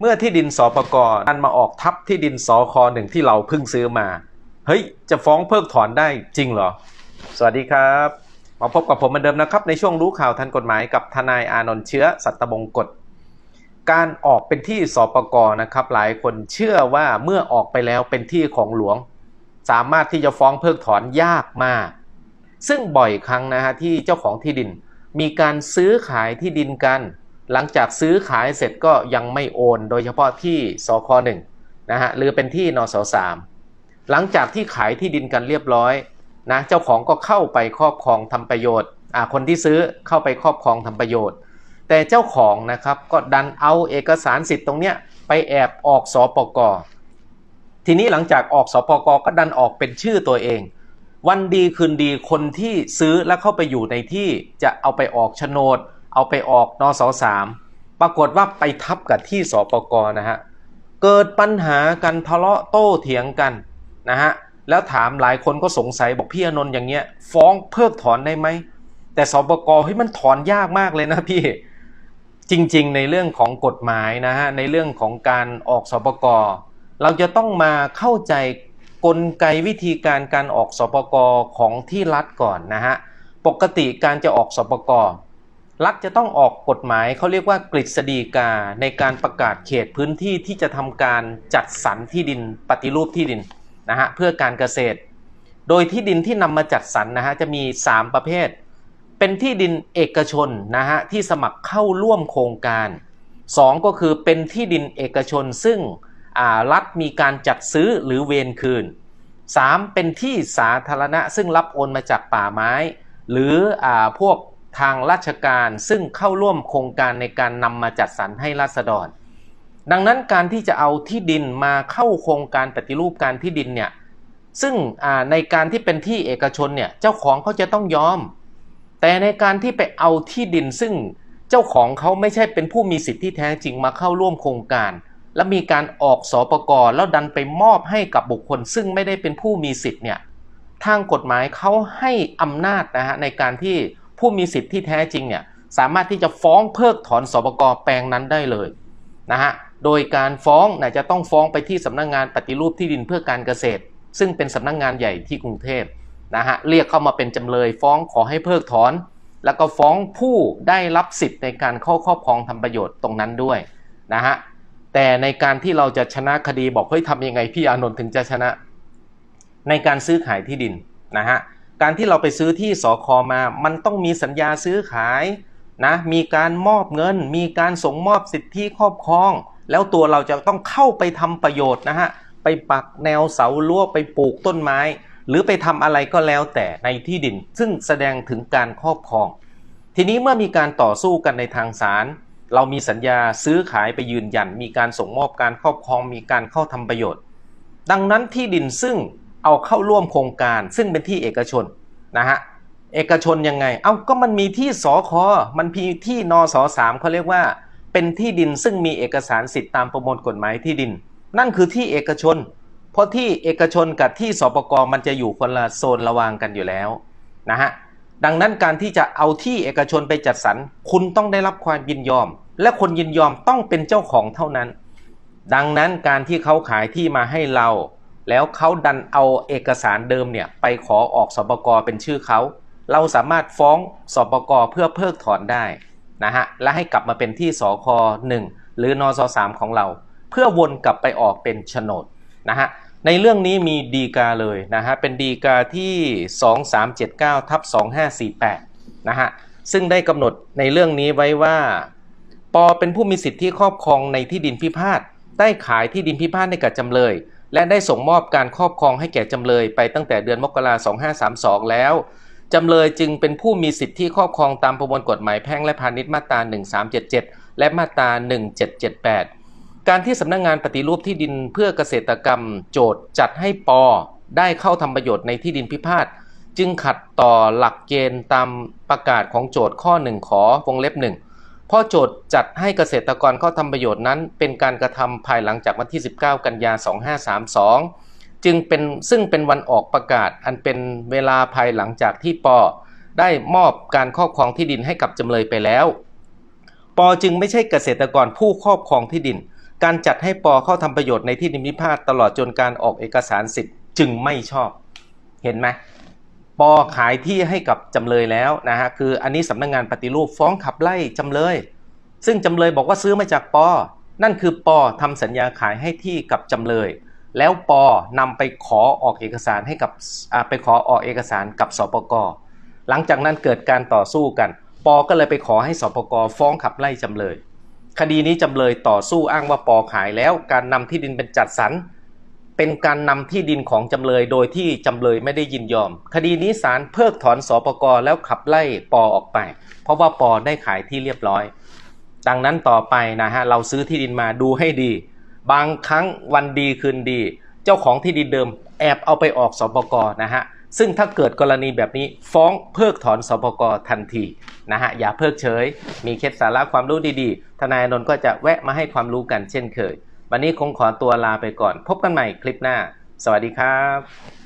เมื่อที่ดินสปกดันมาออกทับที่ดินสคหนึ่งที่เราเพิ่งซื้อมา เฮ้ย จะฟ้องเพิกถอนได้จริงเหรอ สวัสดีครับ มาพบกับผมเหมือนเดิมนะครับ ในช่วงรู้ข่าวทันกฎหมายกับทนายอานนท์เชื้อสัตบงกฎ การออกเป็นที่สปกนะครับ หลายคนเชื่อว่าเมื่อออกไปแล้วเป็นที่ของหลวง สามารถที่จะฟ้องเพิกถอนยากมาก ซึ่งบ่อยครั้งนะฮะที่เจ้าของที่ดิน มีการซื้อขายที่ดินกัน หลังจากซื้อขายเสร็จก็ยังไม่โอน โดยเฉพาะที่สคหนึ่งนะฮะหรือเป็นที่นสสามหลังจากที่ขายที่ดินกันเรียบร้อยนะเจ้าของก็เข้าไปครอบครองทำประโยชน์อ่าคนที่ซื้อเข้าไปครอบครองทำประโยชน์ แต่เจ้าของนะครับก็ดันเอาเอกสารสิทธิ์ตรงเนี้ยไปแอบออกสปกทีนี้หลังจากออกสปกก็ดันออกเป็นชื่อตัวเอง วันดีคืนดีคนที่ซื้อแล้วเข้าไปอยู่ในที่จะเอาไปออกโฉนด เอาไปออกนสสามปรากฏว่าไปทับกับที่สปกนะฮะเกิดปัญหากันทะเลาะโต้เถียงกันนะฮะแล้วถามหลายคนก็สงสัยบอกพี่อนนท์อย่างเงี้ย ฟ้องเพิกถอนได้ไหมแต่สปกเฮ้ยมันถอนยากมากเลยนะพี่จริงๆ ในเรื่องของกฎหมายนะฮะในเรื่องของการออกสปกเราจะต้องมาเข้าใจกลไกวิธีการการออกสปกของที่รัฐก่อนนะฮะปกติการจะออกสปก รัฐจะต้องออกกฎหมายเขาเรียกว่ากฤษฎีกาในการประกาศเขตพื้นที่ที่จะทำการจัดสรรที่ดินปฏิรูปที่ดินนะฮะเพื่อการเกษตร โดยที่ดินที่นำมาจัดสรรนะฮะจะมี 3 ประเภท เป็นที่ดินเอกชนนะฮะที่สมัครเข้าร่วมโครงการ 2 ก็คือเป็นที่ดินเอกชนซึ่งรัฐมีการจัดซื้อหรือเวนคืน 3. เป็นที่สาธารณะซึ่งรับโอนมาจากป่าไม้ หรืออพวก ทางราชการซึ่งเข้าร่วมโครงการในการนำมาจัดสรรให้ราษฎร ดังนั้นการที่จะเอาที่ดินมาเข้าโครงการปฏิรูปการที่ดินเนี่ยซึ่งในการที่เป็นที่เอกชนเนี่ยเจ้าของเขาจะต้องยอม แต่ในการที่ไปเอาที่ดินซึ่งเจ้าของเขาไม่ใช่เป็นผู้มีสิทธิแท้จริงมาเข้าร่วมโครงการ และมีการออกสอปกรแล้วดันไปมอบให้กับบุคคล ซึ่งไม่ได้เป็นผู้มีสิทธิ์เนี่ยทางกฎหมายเขาให้อำนาจนะฮะในการที่ ผู้มีสิทธิ์ที่แท้จริงเนี่ยสามารถที่จะฟ้องเพิกถอนสปกแปลงนั้นได้เลยนะฮะโดยการฟ้องนะจะต้องฟ้องไปที่สำนักงงานปฏิรูปที่ดินเพื่อการเกษตร ซึ่งเป็นสำนักงงานใหญ่ที่กรุงเทพนะฮะเรียกเข้ามาเป็นจำเลยฟ้องขอให้เพิกถอน แล้วก็ฟ้องผู้ได้รับสิทธิ์ในการเข้าครอบครองทำประโยชน์ตรงนั้นด้วยนะฮะแต่ในการที่เราจะชนะคดีบอกเฮ้ยทำยังไงพี่อานนท์ถึงจะชนะ ในการซื้อขายที่ดินนะฮะ การที่เราไปซื้อที่สอคอมา มันต้องมีสัญญาซื้อขายนะ มีการมอบเงิน มีการส่งมอบสิทธิครอบครอง แล้วตัวเราจะต้องเข้าไปทำประโยชน์นะฮะ ไปปักแนวเสาลวไปปลูกต้นไม้ หรือไปทำอะไรก็แล้วแต่ในที่ดิน ซึ่งแสดงถึงการครอบครอง ทีนี้เมื่อมีการต่อสู้กันในทางศาล เรามีสัญญาซื้อขายไปยืนยัน มีการส่งมอบการครอบครอง มีการเข้าทำประโยชน์ ดังนั้นที่ดินซึ่ง เอาเข้าร่วมโครงการซึ่งเป็นที่เอกชนนะฮะเอกชนยังไง เอา้าก็มันมีที่สอคอมันมีที่นอสอสามเขาเรียกว่า เป็นที่ดินซึ่งมีเอกสารสิทธิ์ตามประมวลกฎหมายที่ดิน นั่นคือที่เอกชน เพราะที่เอกชนกับที่สปกมันจะอยู่คนละโซนระวางกันอยู่แล้วนะฮะดังนั้นการที่จะเอาที่เอกชนไปจัดสรรคุณต้องได้รับความยินยอม และคนยินยอมต้องเป็นเจ้าของเท่านั้น ดังนั้นการที่เขาขายที่มาให้เรา แล้วเขาดันเอาเอกสารเดิมเนี่ยไปขอออกสปกรเป็นชื่อเขาเราสามารถฟ้องสปกรเพื่อเพิกถอนได้นะฮะและให้กลับมาเป็นที่สคหนึ่งหรือนอสสามของเรา เพื่อวนกลับไปออกเป็นโฉนดนะฮะในเรื่องนี้มีดีกาเลยนะฮะเป็นดีกาที่ 2379ทับ2548นะฮะซึ่งได้กำหนดในเรื่องนี้ไว้ว่า ปอเป็นผู้มีสิทธิครอบครองในที่ดินพิพาทได้ขายที่ดินพิพาทให้กับจำเลย และได้ส่งมอบการครอบครองให้แก่จำเลยไปตั้งแต่เดือนมกราคม2532 แล้ว จำเลยจึงเป็นผู้มีสิทธิครอบครองตามประมวลกฎหมายแพ่งและพาณิชย์มาตรา 1377 และมาตรา 1778 การที่สำนักงงานปฏิรูปที่ดินเพื่อเกษตรกรรม โจทย์จัดให้ปอได้เข้าทำประโยชน์ในที่ดินพิพาทจึงขัดต่อหลักเกณฑ์ตามประกาศของโจทย์ข้อ 1 ขอวงเล็บ1 พราะโจทย์จัดให้เกษตรกรเข้าทำประโยชน์นั้น เป็นการกระทำภายหลังจากวันที่ 19 กันยา 2532 จึงเป็นซึ่งเป็นวันออกประกาศอันเป็นเวลาภายหลังจากที่ปอได้มอบการครอบครองที่ดินให้กับจำเลยไปแล้ว ปอจึงไม่ใช่เกษตรกรผู้ครอบครองที่ดิน การจัดให้ปอเข้าทำประโยชน์ในที่ดินพิพาทตลอดจนการออกเอกสารสิทธิ์จึงไม่ชอบ เห็นไหม ปอขายที่ให้กับจำเลยแล้วนะฮะคืออันนี้สำนักงงานปฏิรูปฟ้องขับไล่จำเลย ซึ่งจำเลยบอกว่าซื้อมาจากปอ นั่นคือปอทำสัญญาขายให้ที่กับจำเลย แล้วปอนำไปขอออกเอกสารให้กับไปขอออกเอกสารกับสปกหลังจากนั้นเกิดการต่อสู้กัน ปอก็เลยไปขอให้สปกฟ้องขับไล่จำเลย คดีนี้จำเลยต่อสู้อ้างว่าปอขายแล้วการนำที่ดินเป็นจัดสรร เป็นการนำที่ดินของจำเลยโดยที่จำเลยไม่ได้ยินยอม คดีนี้ศาลเพิกถอนสปกรแล้วขับไล่ปอออกไป เพราะว่าปอได้ขายที่เรียบร้อย ดังนั้นต่อไปนะฮะเราซื้อที่ดินมาดูให้ดี บางครั้งวันดีคืนดี เจ้าของที่ดินเดิมแอบเอาไปออกสปกรนะฮะซึ่งถ้าเกิดกรณีแบบนี้ฟ้องเพิกถอนสปกทันทีนะฮะอย่าเพิกเฉย มีเคล็ดสาระความรู้ดีๆ ทนายอนนท์ก็จะแวะมาให้ความรู้กันเช่นเคย วันนี้คงขอตัวลาไปก่อน พบกันใหม่คลิปหน้า สวัสดีครับ